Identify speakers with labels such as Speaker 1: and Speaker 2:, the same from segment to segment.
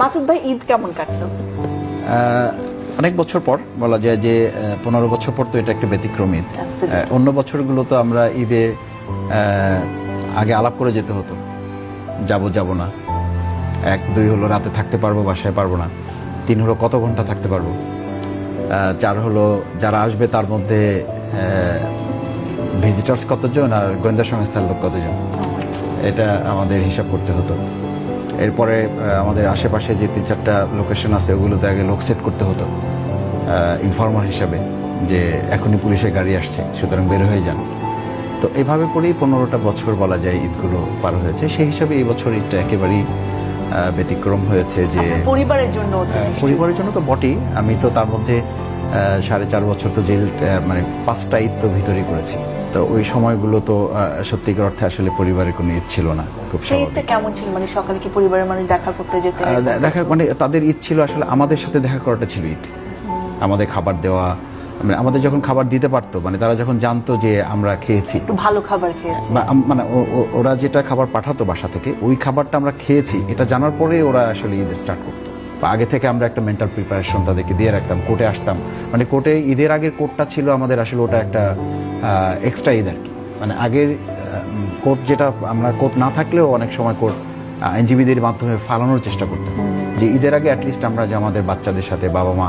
Speaker 1: মাসুদ ভাই ঈদ কেমন কাটলো?
Speaker 2: অনেক বছর পর বলা যায় যে পনেরো বছর পর তো এটা একটা ব্যতিক্রম ঈদ। অন্য বছরগুলো তো আমরা ঈদে আগে আলাপ করে যেতে হতো। যাব যাব না। এক দুই হলো রাতে থাকতে পারব বাসায় পারব না। তিন হলো কত ঘণ্টা থাকতে পারব। চার হলো যারা আসবে তার মধ্যে ভিজিটার্স কতজন আর গোয়েন্দা সংস্থার লোক কতজন? এটা আমাদের হিসাব করতে হতো। এরপরে আমাদের আশেপাশে যে তিন চারটা লোকেশন আছে ওগুলোতে আগে লোক সেট করতে হতো ইনফর্মার হিসাবে যে এখনই পুলিশের গাড়ি আসছে সুতরাং বের হয়ে যান। তো এভাবে করেই পনেরোটা বছর বলা যায় ঈদগুলো পার হয়েছে। সেই হিসাবে এই বছর ঈদটা একেবারেই ব্যতিক্রম হয়েছে যে
Speaker 1: পরিবারের জন্য
Speaker 2: হ্যাঁ, পরিবারের জন্য তো বটেই। আমি তো তার মধ্যে সাড়ে চার বছর তো জেল মানে পাঁচটা ঈদ তো ভিতরেই করেছি। তো ওই সময়গুলো তো সত্যিকার অর্থে আসলে পরিবারের কোনো ঈদ ছিল না খুব
Speaker 1: কেমন ছিল? মানে সকালে কি পরিবারের মানুষ দেখা করতে যেতে?
Speaker 2: দেখা মানে তাদের ঈদ ছিল আসলে আমাদের সাথে দেখা করাটা ছিল ঈদ। আমাদের খাবার দেওয়া মানে আমাদের যখন খাবার দিতে পারতো মানে তারা যখন জানতো যে আমরা খেয়েছি।
Speaker 1: ভালো খাবার খেয়েছি।
Speaker 2: মানে ওরা যেটা খাবার পাঠাতো বাসা থেকে ওই খাবারটা আমরা খেয়েছি এটা জানার পরে ওরা আসলে ঈদ স্টার্ট করতো। আগে থেকে আমরা একটা মেন্টাল প্রিপারেশন তাদেরকে দিয়ে রাখতাম, কোর্টে আসতাম। মানে কোর্টে ঈদের আগের কোর্টটা ছিল আমাদের আসলে ওটা একটা এক্সট্রা ঈদ আর কি। মানে আগের কোর্ট যেটা আমরা, কোর্ট না থাকলেও অনেক সময় কোর্ট আইনজীবীদের মাধ্যমে ফালানোর চেষ্টা করতাম। যে ঈদের আগে অ্যাটলিস্ট আমরা যে আমাদের বাচ্চাদের সাথে, বাবা মা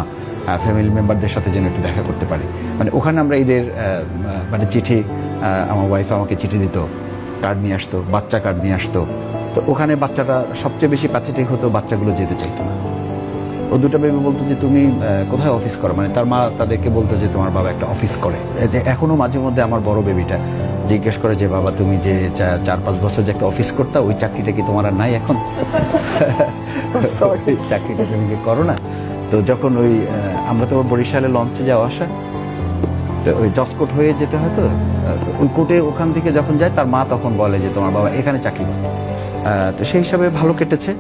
Speaker 2: ফ্যামিলি মেম্বারদের সাথে যেন একটু দেখা করতে পারি। মানে ওখানে আমরা ঈদের মানে চিঠি আমার ওয়াইফ আমাকে চিঠি দিত কার্ড নিয়ে আসতো, বাচ্চা কার্ড নিয়ে আসতো। তো ওখানে বাচ্চাটা সবচেয়ে বেশি প্যাথেটিক হতো, বাচ্চাগুলো যেতে চাইতো না। ও দুটো বেবি বলতো যে তুমি কোথায় অফিস করো? মানে তার মা তাদেরকে বলতো যে তোমার বাবা একটা অফিস করে। যে এখনও মাঝে মধ্যে আমার বড় বেবিটা জিজ্ঞেস করে যে বাবা তুমি যে চার পাঁচ বছর যে একটা অফিস করতা ওই চাকরিটা কি তোমার আর নাই এখন? চাকরিটা তুমি কি করো না? তো যখন ওই আমরা তো বরিশালে লঞ্চে যাওয়া আসা তো ওই জসকোট হয়ে যেতে হয় তো ওই কোর্টে ওখান থেকে যখন যায় তার মা তখন বলে যে তোমার বাবা এখানে চাকরি তো সেই হিসাবে ভালো কেটেছে।